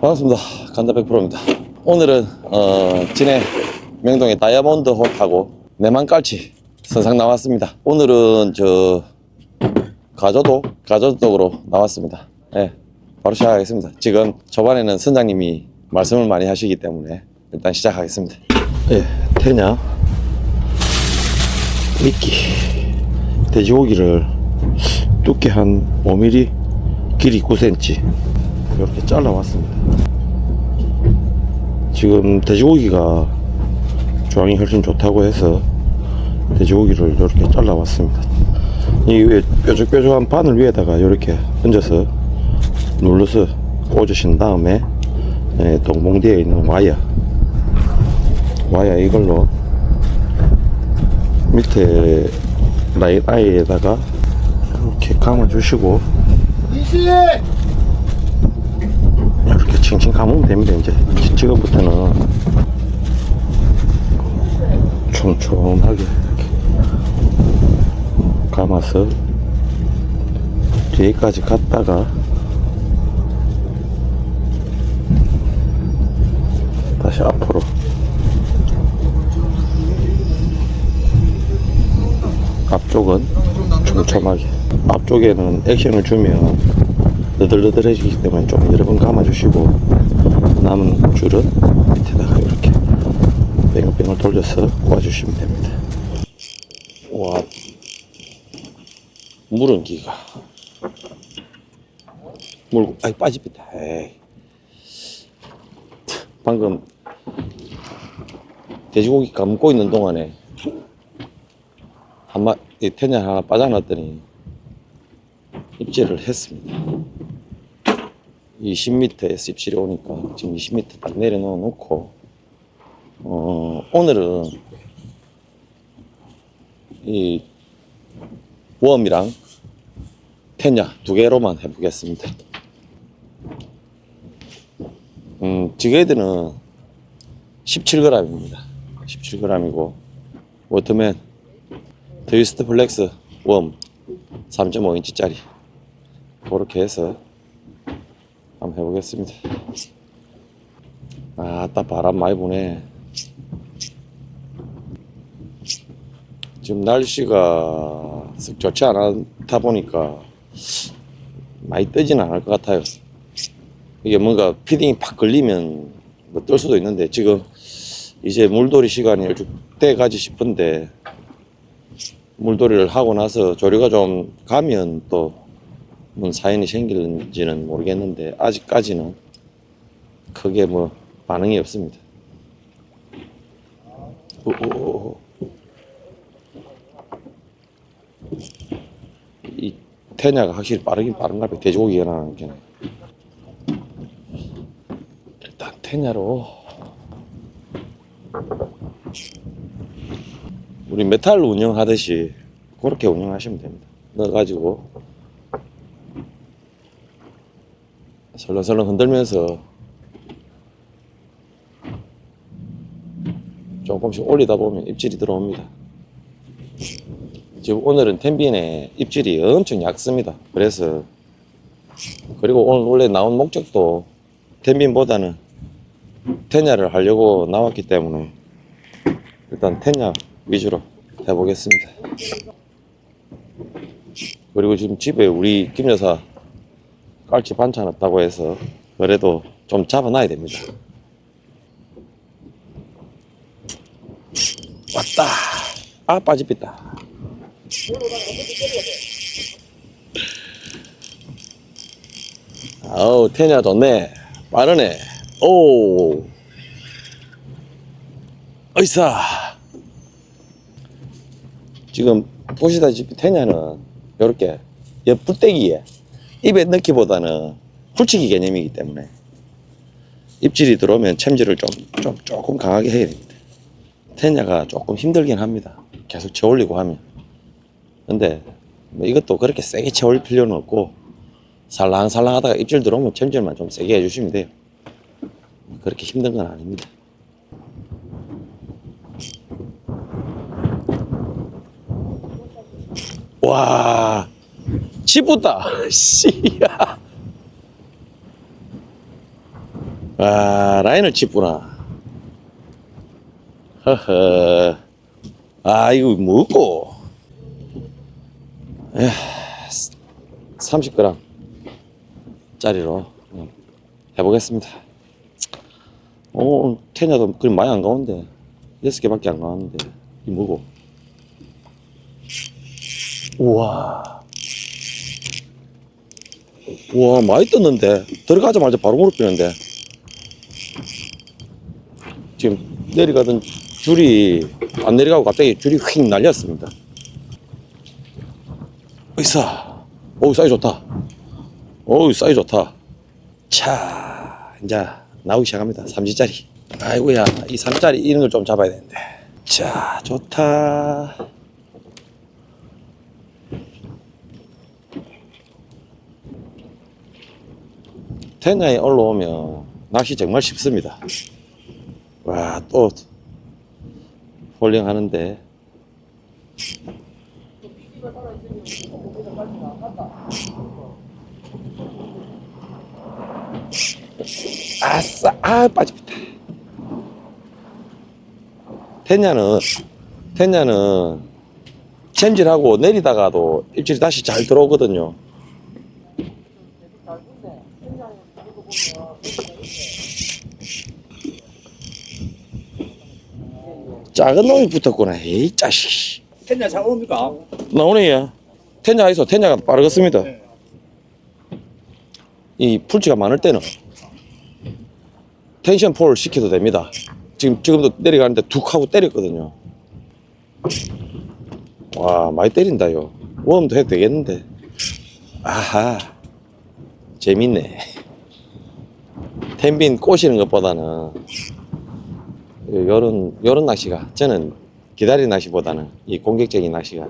반갑습니다. 간다 100%입니다. 오늘은 어, 진해 명동의 다이아몬드 홀하고 내만 깔치 선상 나왔습니다. 오늘은 저 가조도 가조독으로 나왔습니다. 예, 바로 시작하겠습니다. 지금 초반에는 선장님이 말씀을 많이 하시기 때문에 일단 시작하겠습니다. 예, 태냐 미끼 돼지고기를 두께 한 5mm 길이 9cm 이렇게 잘라왔습니다. 지금 돼지고기가 조항이 훨씬 좋다고 해서 돼지고기를 이렇게 잘라왔습니다. 이 위에 뾰족뾰족한 바늘 위에다가 이렇게 얹어서 눌러서 꽂으신 다음에 예, 동봉대에 있는 와이어 와이어 이걸로 밑에 라인 아이에다가 이렇게 감아 주시고. 이 렇게 칭칭 감으면 됩니다 이제. 지금부터는. 촘촘하게 이렇게 감아서 뒤에까지 갔다가 다시 앞으로. 앞쪽은 촘촘하게. 앞쪽에는 액션을 주면 너덜너덜해지기 때문에 좀 여러 번 감아주시고 남은 줄은 밑에다가 이렇게 뺑글뺑글 돌려서 꽂아주시면 됩니다 와 물은 기가 물 아이 빠집니다. 방금 돼지고기 감고 있는 동안에 한마 이 텐냐 하나 빠져났더니 입질을 했습니다. 20m에서 입질이 오니까 지금 20m 딱 내려놓아 놓고 어, 오늘은 이 웜이랑 텐냐 두 개로만 해보겠습니다. 음, 지게드는 17g입니다. 17g이고 워터맨 트위스트 플렉스 웜 3.5인치짜리 그렇게 해서 한번 해보겠습니다. 아따 바람 많이 부네. 지금 날씨가 썩 좋지 않다 보니까 많이 뜨지는 않을 것 같아요. 이게 뭔가 피딩이 팍 걸리면 뭐 뜰 수도 있는데 지금 이제 물돌이 시간이 돼가지 싶은데 물돌이를 하고 나서 조류가 좀 가면 또 무슨 사연이 생길는지는 모르겠는데 아직까지는 크게 뭐 반응이 없습니다. 오오오. 이 태냐가 확실히 빠르긴 빠른가 봐요. 돼지고기가 나는 게. 일단 태냐로 우리 메탈 운영하듯이 그렇게 운영하시면 됩니다. 넣어가지고 설렁설렁 흔들면서 조금씩 올리다 보면 입질이 들어옵니다. 지금 오늘은 텐빈의 입질이 엄청 얕습니다. 그래서 그리고 오늘 원래 나온 목적도 텐빈보다는 테냐를 하려고 나왔기 때문에 일단 텐냐 위주로 해보겠습니다. 그리고 지금 집에 우리 김 여사 깔치 반찬 없다고 해서 그래도 좀 잡아놔야 됩니다. 왔다. 아 빠집니다. 아우 테냐 좋네. 빠르네. 오. 어이사. 지금 보시다시피 테냐는 이렇게 옆 뿔떼기에 입에 넣기보다는 훌치기 개념이기 때문에 입질이 들어오면 챔질을 좀, 좀 조금 강하게 해야 됩니다. 테냐가 조금 힘들긴 합니다. 계속 채올리고 하면. 근데 뭐 이것도 그렇게 세게 채올 필요는 없고 살랑살랑 하다가 입질 들어오면 챔질만 좀 세게 해주시면 돼요. 그렇게 힘든 건 아닙니다. 와, 씹었다. 씨야. 아, 라인을 짚구나. 허허. 아, 이거 뭐고? 에휴, 30g 짜리로 음, 해보겠습니다. 오, 테냐도 그리 많이 안 가운데. 6개밖에 안 가는데. 이 뭐고? 우와. 우와, 많이 떴는데. 들어가자마자 바로 무릎 비는데. 지금 내려가던 줄이 안 내려가고 갑자기 줄이 휙 날렸습니다. 으쌰. 어우, 사이 좋다. 어우, 사이 좋다. 자, 이제 나오기 시작합니다. 삼지짜리. 아이고야, 이 삼짜리 이런 걸 좀 잡아야 되는데. 자, 좋다. 텐야에 올라오면 낚시 정말 쉽습니다. 와, 또 홀링 하는데. 아싸, 아, 빠집니다. 텐야는, 텐야는 챔질하고 내리다가도 입질이 다시 잘 들어오거든요. 작은 놈이 붙었구나. 에이, 짜식. 텐냐 잘 옵니까? 나오네요. 텐야가 있어. 텐야가 빠르겠습니다. 네. 이 풀치가 많을 때는 텐션 폴 시켜도 됩니다. 지금 지금도 내려가는데 툭 하고 때렸거든요. 와 많이 때린다요. 웜도 해도 되겠는데. 아하 재밌네. 텐빈 꼬시는 것보다는 요런 요런 낚시가 저는 기다리는 낚시보다는 이 공격적인 낚시가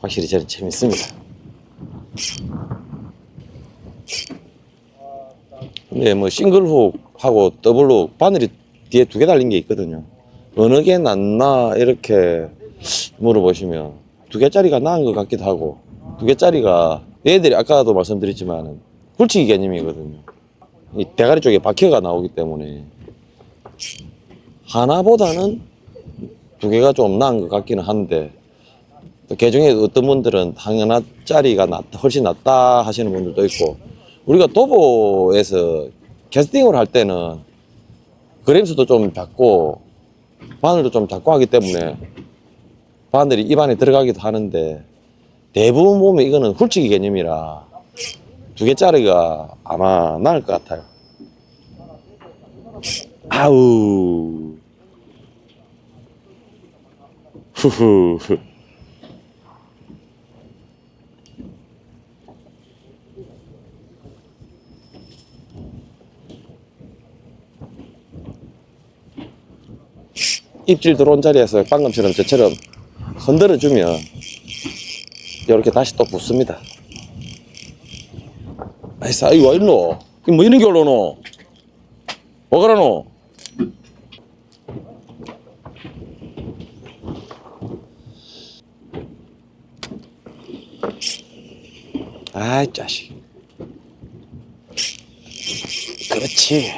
확실히 저는 재밌습니다. 근데 뭐 싱글훅 하고 더블훅 바늘이 뒤에 두 개 달린 게 있거든요. 어느 게 낫나 이렇게 물어보시면 두 개짜리가 나은 것 같기도 하고 두 개짜리가 얘들이 아까도 말씀드렸지만 굴치기 개념이거든요. 이 대가리 쪽에 박혀가 나오기 때문에 하나보다는 두 개가 좀 나은 것 같기는 한데 또 개중에 어떤 분들은 하나짜리가 훨씬 낫다 하시는 분들도 있고 우리가 도보에서 캐스팅을 할 때는 그램수도 좀 작고 바늘도 좀 작고 하기 때문에 바늘이 입안에 들어가기도 하는데 대부분 보면 이거는 훌치기 개념이라 두 개짜리가 아마 나을 것 같아요. 아우 후후. 입질 들어온 자리에서 방금처럼 저처럼 흔들어 주면 이렇게 다시 또 붙습니다. 아이 와 일로. 이뭐 이런 게 올라오노 뭐 그러노 아이 자식 그렇지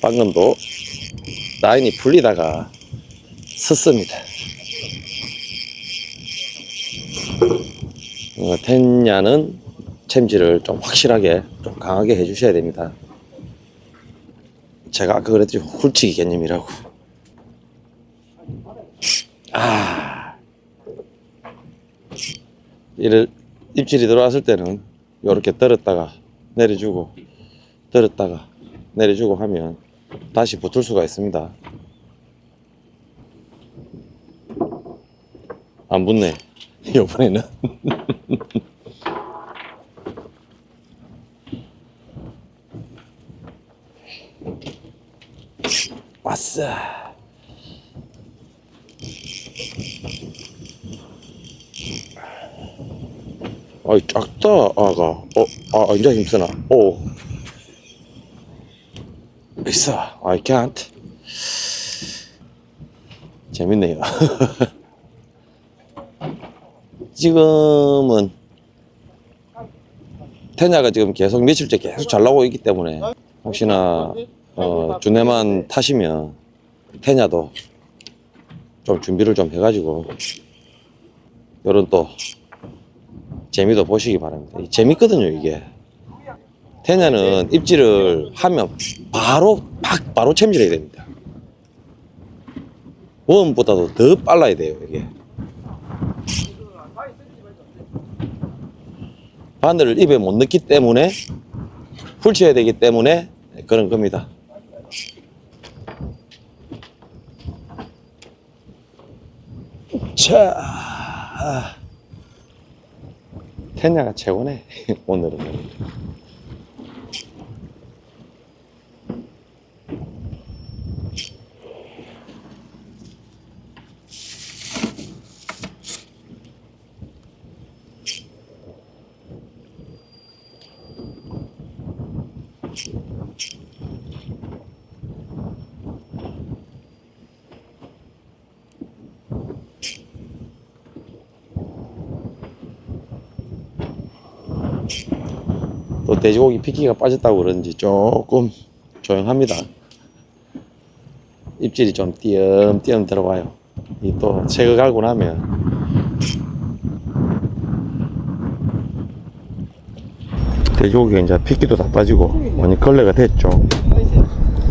방금도 라인이 풀리다가 섰습니다. 어, 텐야는 챔질을 좀 확실하게 좀 강하게 해주셔야 됩니다. 제가 아까 그랬죠 훌치기 개념이라고. 아, 이를 입질이 들어왔을 때는 이렇게 떨었다가 내려주고 떨었다가 내려주고 하면 다시 붙을 수가 있습니다. 안 붙네. 이번에는. 왔어. 아이 작다 아가. 어아 이제 힘쓰나? 오. 있어. I can't. 재밌네요. 지금은 테냐가 지금 계속 며칠째 계속 잘 나오고 있기 때문에 혹시나 어, 주내만 타시면 테냐도 좀 준비를 좀 해가지고 요런 또 재미도 보시기 바랍니다. 이 재밌거든요 이게. 테냐는 입질을 하면 바로 팍 바로 챔질해야 됩니다. 웜보다도 더 빨라야 돼요 이게. 바늘을 입에 못 넣기 때문에 훑쳐야 되기 때문에 그런 겁니다. 자, 아. 텐야가 최고네 오늘은. 돼지고기 피기가 빠졌다고 그런지 조금 조용합니다. 입질이 좀 띄엄띄엄 들어와요. 이또 제거 갈고 나면 돼지고기가 이제 피기도 다 빠지고 많이 걸레가 됐죠.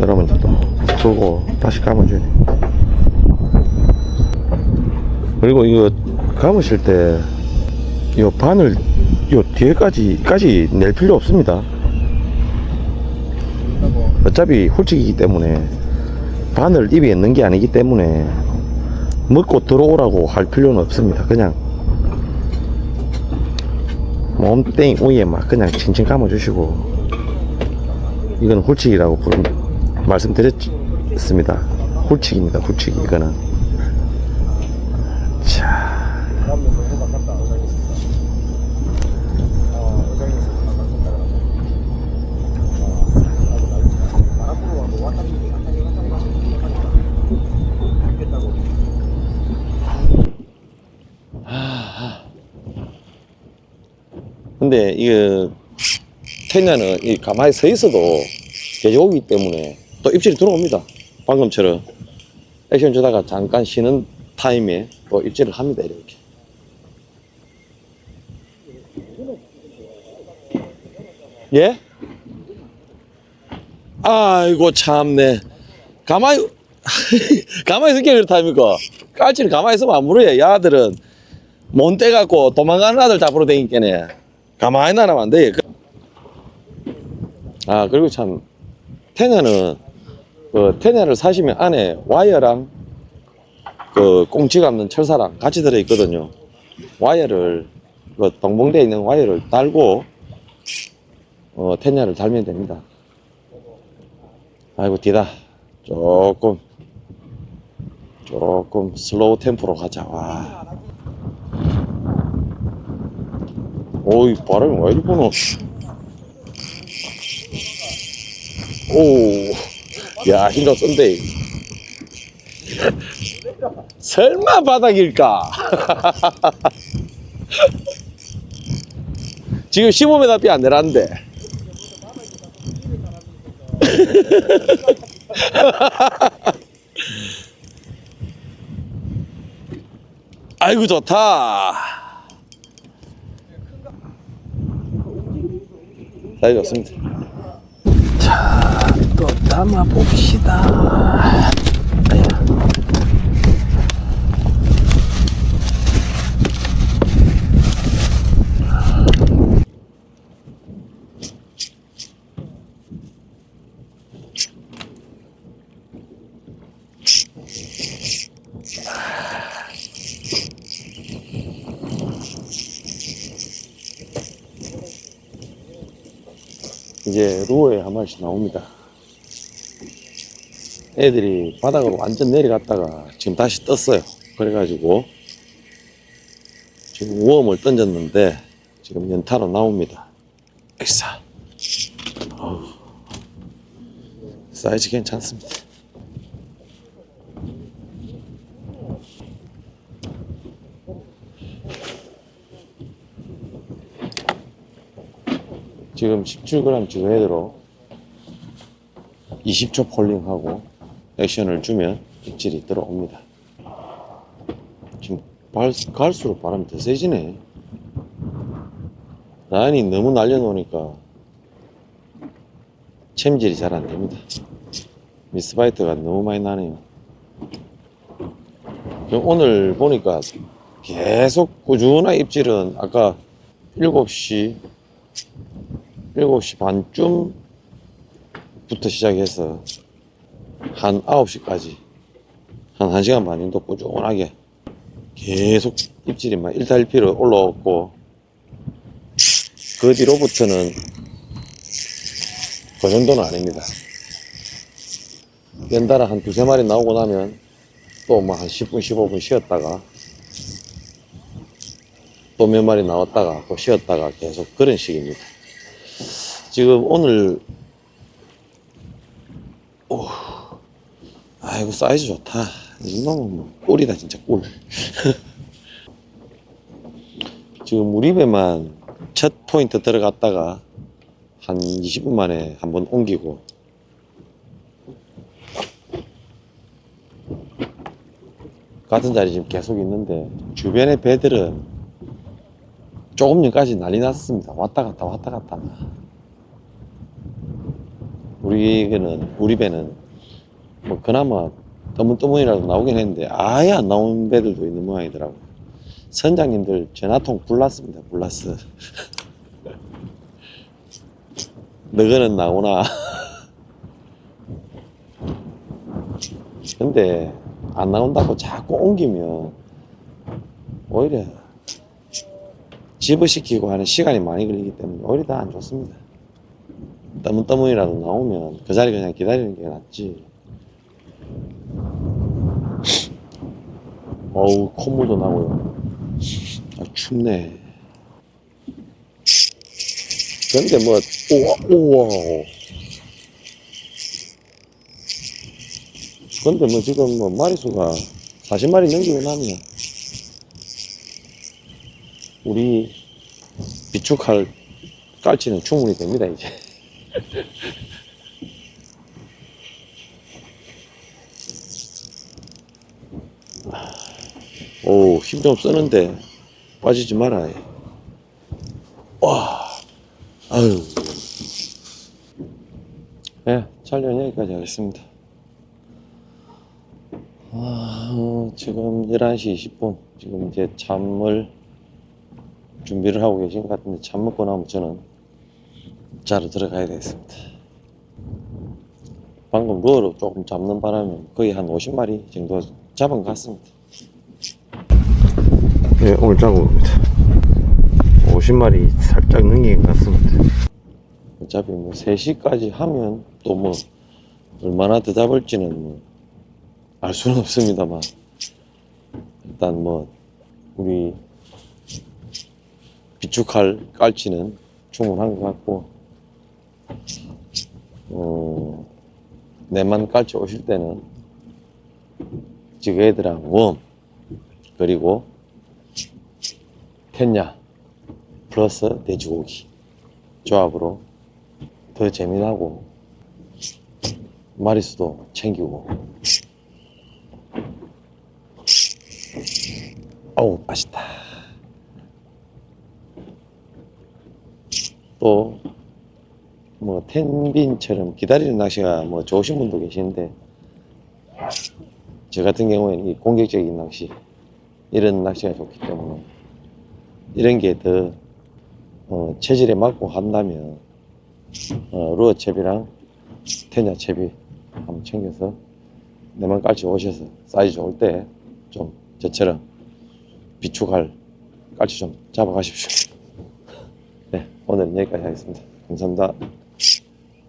여러분 이제 또 풀고 다시 감아줘야 돼. 그리고 이거 감으실 때 이 바늘 요 뒤에까지까지 낼 필요 없습니다. 어차피 홀쭉이기 때문에 바늘 입에 있는 게 아니기 때문에 먹고 들어오라고 할 필요는 없습니다. 그냥 몸땡이 위에 막 그냥 칭칭 감아주시고 이건 홀쭉이라고 부릅 말씀드렸습니다. 홀쭉입니다. 홀쭉이 이거는 근데 이게 테냐는 이 가만히 서 있어도 돼지고기 때문에 또 입질이 들어옵니다. 방금처럼 액션 주다가 잠깐 쉬는 타임에 또 입질을 합니다. 이렇게. 예? 아이고 참네. 가만히 가만히 있을 게 그렇다 아닙니까? 깔치는 가만히 있으면 안 물어요. 야들은 몬 떼 갖고 도망가는 아들 잡으러 다니겠네. 가만히 나라면 안 돼. 그- 아, 그리고 참, 테냐는, 그, 테냐를 사시면 안에 와이어랑, 그, 꽁치 감는 철사랑 같이 들어있거든요. 와이어를, 그, 동봉대에 있는 와이어를 달고, 어, 테냐를 달면 됩니다. 아이고, 뒤다. 조금, 조금 슬로우 템포로 가자. 와. 오이 바람이 왜 이리 부노 오야 힘가 쓴데 설마 바닥일까? 지금 15m 삐안 내놨는데. 아이고 좋다 사이 좋습니다. 또 담아 봅시다. 이제 마리씩 나옵니다. 애들이 바닥으로 완전 내려갔다가 지금 다시 떴어요. 그래가지고 지금 우엄을 던졌는데 지금 연타로 나옵니다. 액사. 사이즈 괜찮습니다. 지금 17g 지금 헤드로 20초 폴링하고 액션을 주면 입질이 들어옵니다. 지금 발, 갈수록 바람이 더 세지네. 라인이 너무 날려놓으니까 챔질이 잘 안 됩니다. 미스바이트가 너무 많이 나네요. 오늘 보니까 계속 꾸준한 입질은 아까 7시, 7시 반쯤 부터 시작해서 한 9시까지 한 1시간 반 정도 꾸준하게 계속 입질이 막 1타 1피로 올라왔고 그 뒤로부터는 그 정도는 아닙니다. 연달아 한 두세 마리 나오고 나면 또 뭐 한 10분, 15분 쉬었다가 또 몇 마리 나왔다가 또 쉬었다가 계속 그런 식입니다. 지금 오늘 아이고 사이즈 좋다. 이 놈은 뭐 꿀이다 진짜 꿀. 지금 우리 배만 첫 포인트 들어갔다가 한 20분 만에 한번 옮기고 같은 자리 지금 계속 있는데 주변의 배들은 조금 전까지 난리 났습니다. 왔다 갔다 왔다 갔다. 우리는 우리 배는 뭐 그나마 떠문떠문이라도 나오긴 했는데 아예 안 나오는 배들도 있는 모양이더라고요. 선장님들 전화통 불났습니다. 불났어. 너거는 나오나? 근데 안 나온다고 자꾸 옮기면 오히려 집어시키고 하는 시간이 많이 걸리기 때문에 오히려 더안 좋습니다. 떠문떠문이라도 나오면 그 자리 그냥 기다리는 게 낫지. 어우 콧물도 나고요. 아, 춥네. 근데 뭐 우와 우와. 근데 뭐 지금 뭐 마리수가 40마리 넘기고 나면 우리 비축할 깔치는 충분히 됩니다 이제. 오, 힘좀 쓰는데 빠지지 마라. 와, 아유. 예, 촬영 여기까지 하겠습니다. 아, 어, 지금 11시 20분. 지금 이제 잠을 준비를 하고 계신 것 같은데, 잠 먹고 나면 저는 자러 들어가야 되겠습니다. 방금 루어로 조금 잡는 바람에 거의 한 50마리 정도 잡은 것 같습니다. 네, 오늘 작업입니다. 50마리 살짝 넘긴 것 같습니다. 어차피 뭐 3시까지 하면 또 뭐 얼마나 더 잡을지는 뭐 알 수는 없습니다만 일단 뭐 우리 비축할 깔치는 충분한 것 같고 어, 내만 깔치 오실 때는 지금 애들랑 웜 그리고 텐야 플러스 돼지고기. 조합으로 더 재미나고 마리수도 챙기고. 어우 맛있다. 또 뭐 텐빈처럼 기다리는 낚시가 뭐 좋으신 분도 계시는데 저 같은 경우에는 이 공격적인 낚시 이런 낚시가 좋기 때문에 이런 게더 어, 체질에 맞고 한다면 어, 루어 채비랑 테냐 채비 한번 챙겨서 내만 깔치 오셔서 사이즈 좋을 때 좀 저처럼 비축할 깔치 좀 잡아가십시오. 네, 오늘은 여기까지 하겠습니다. 감사합니다.